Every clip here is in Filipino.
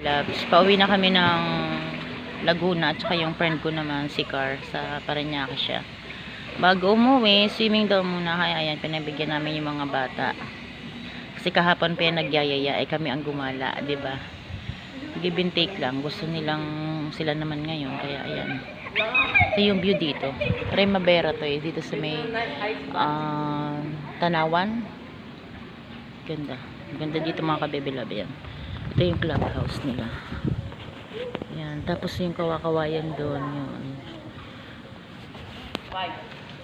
Loves, pauwi na kami ng Laguna at saka yung friend ko naman si Car sa Parañaque siya. Bago umuwi, swimming daw muna kaya ayan, pinabigyan namin yung mga bata. Kasi kahapon pa yan nagyayaya, ay kami ang gumala, 'di ba? Give and take lang, gusto nilang sila naman ngayon, kaya ayan. Ito yung view dito. Primavera to eh, dito sa may ah, Tanawan. Ganda. Ganda dito mga kabebelab yan. Ito yung clubhouse nila. Yan. Tapos yung kawakawayan doon. Yun.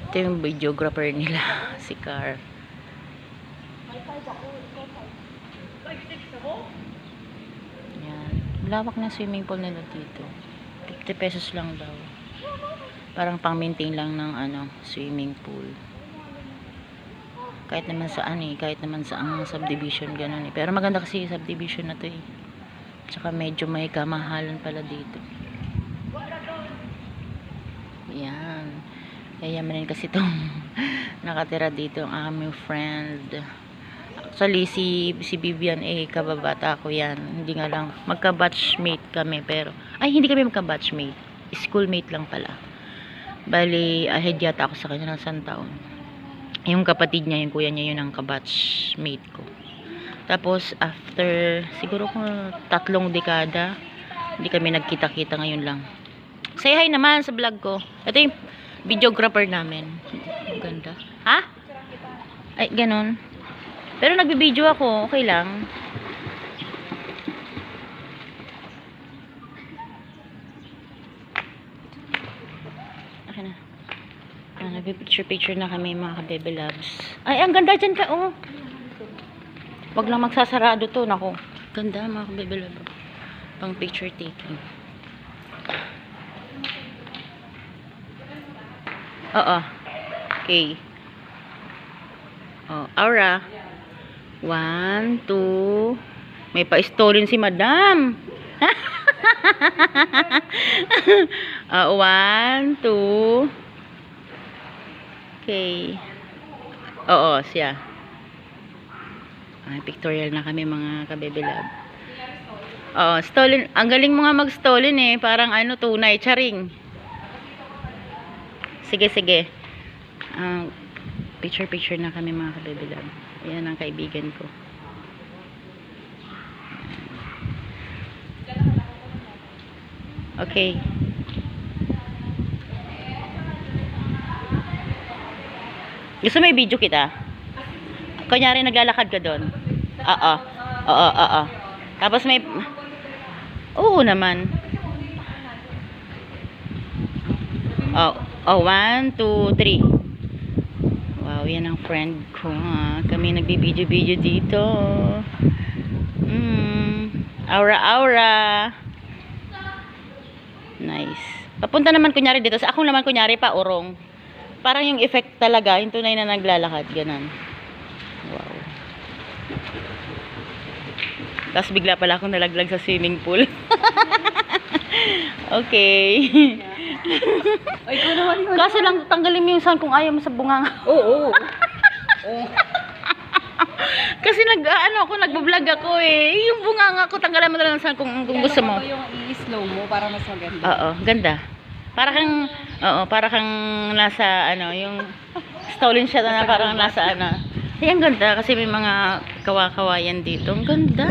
Ito yung videographer nila. Si Car. Yan. Lawak na swimming pool nila dito. 50 pesos lang daw. Parang pang-maintain lang ng ano, swimming pool kahit naman saan eh, kahit naman sa ang subdivision ganun eh. Pero maganda kasi yung subdivision na to eh. Tsaka medyo may kamahalan pala dito. Yan. Yayamanin kasi tong nakatira dito ang aming friend. Actually, si, si Vivian eh, kababata ko yan. Hindi nga lang, magka-batchmate kami pero, ay hindi kami magka-batchmate. Schoolmate lang pala. Bali, ahead yata ako sa kanya ng isang taon yung kapatid niya, yung kuya niya, yun ang kabatchmate ko. Tapos, after, siguro kung tatlong dekada, hindi kami nagkita-kita ngayon lang. Say hi naman sa vlog ko. Ito yung videographer namin. Ganda. Ha? Ay, ganun. Pero nagbibideo ako, okay lang. Okay na. Ah, nagpipicture-picture na kami mga kabebe loves. Ay, ang ganda dyan ka, oh. Wag lang magsasarado to, nako. Ganda mga kabebe loves. Pang picture taking. Oo. Okay. Oh, aura. One, two. May pa-stolen si madam. Ah, one, two. Okay. Oo, siya. Ay, pictorial na kami mga kabebe. Oo, stolen. Ang galing mo nga mag-stolen eh. Parang ano, tunay, charing. Sige, sige. Ah, picture-picture na kami mga kabebe love. Ang kaibigan ko. Okay. Gusto mo i-video kita? Kunyari naglalakad ka doon. Oo. Oo, oo. Tapos may... Oo naman. Oh, oh, one, two, three. Wow, yan ang friend ko ha. Kami nagbibideo-video dito. Mm, aura, aura. Nice. Papunta naman kunyari dito. Sa ako naman kunyari pa urong. Parang yung effect talaga, yung tunay na naglalakad, ganun. Wow. Tapos bigla pala akong nalaglag sa swimming pool. okay. Ay, naman yun. Kaso lang tanggalin mo yung sound kung ayaw mo sa bunganga. Oo. Oo. Kasi nag ano ako nagbo-vlog ako eh. Yung bunganga ko tanggalan mo na lang ng sound kung, kung gusto mo. Ano yung i-slow mo para mas maganda? Oo, ganda. Para kang oo, para kang nasa ano, yung stolen shot na parang nasa ano. Ay, ang ganda kasi may mga kawa-kawayan dito. Ang ganda.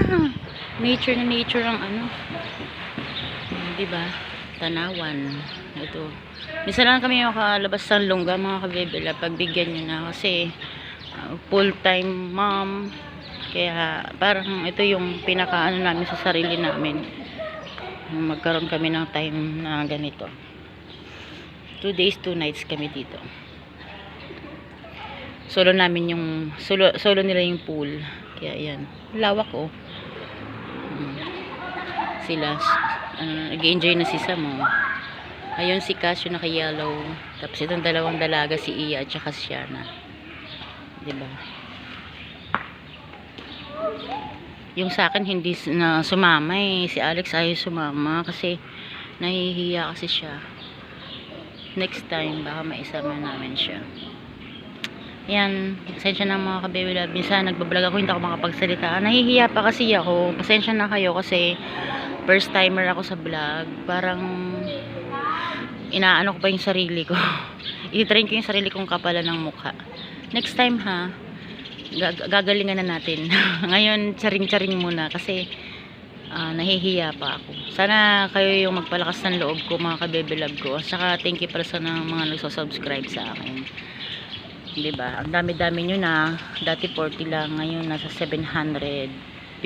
Nature na nature ang ano. Di ba? Tanawan. Ito. Minsan lang kami makalabas ng lungga mga kabebela. Pagbigyan nyo na kasi uh, full-time mom. Kaya parang ito yung pinaka ano namin sa sarili namin. Magkaroon kami ng time na ganito. Two days, two nights kami dito. Solo namin yung solo, solo nila yung pool. Kaya yan. Lawak oh. Hmm. Sila ano, nag-enjoy na si Sam oh. Ayun si yung naka-yellow. Tapos itong dalawang dalaga si Iya at saka si Shana. 'Di ba? Yung sa akin hindi na sumama eh. Si Alex ayaw sumama kasi nahihiya kasi siya. Next time baka maisama namin siya. Yan, pasensya na mga kababy love. Minsan nagbablog ako, hindi ako makapagsalita. Nahihiya pa kasi ako. Pasensya na kayo kasi first timer ako sa vlog. Parang inaano ko pa yung sarili ko. I-train ko yung sarili kong kapalan ng mukha. Next time ha, gag- gagalingan na natin. Ngayon, charing-charing muna kasi ah, nahihiya pa ako. Sana kayo yung magpalakas ng loob ko, mga kabebelab ko. Saka thank you pala sa mga nagsusubscribe sa akin. 'Di ba? Ang dami-dami nyo na. Dati 40 lang, ngayon nasa 758.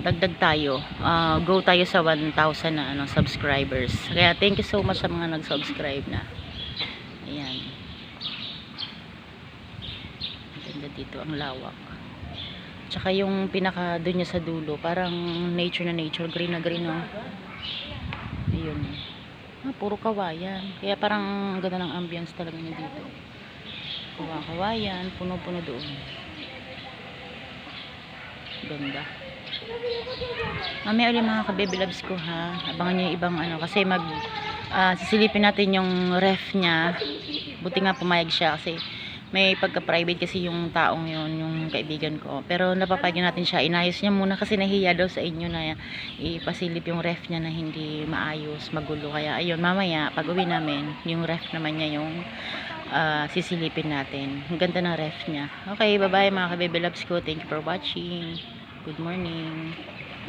Dagdag tayo. Ah, go tayo sa 1,000 na ano, subscribers. Kaya thank you so much sa mga nag-subscribe na. Ayan. Ganda dito, ang lawak. Tsaka yung pinaka doon niya sa dulo, parang nature na nature, green na green, oh. Ayun. Ah, puro kawayan. Kaya parang ang ganda ng ambience talaga niya dito. Kawa kawayan, puno-puno doon. Ganda. Mamaya ulit mga kababy loves ko ha. Abangan niyo yung ibang ano. Kasi mag ah, sisilipin natin yung ref niya. Buti nga pumayag siya kasi may pagka-private kasi yung taong yun, yung kaibigan ko. Pero napapagyan natin siya. Inayos niya muna kasi nahiya daw sa inyo na ipasilip yung ref niya na hindi maayos, magulo. Kaya ayun, mamaya, pag uwi namin, yung ref naman niya yung ah, sisilipin natin. Ang ganda ng ref niya. Okay, bye-bye mga kababy loves ko. Thank you for watching. Good morning.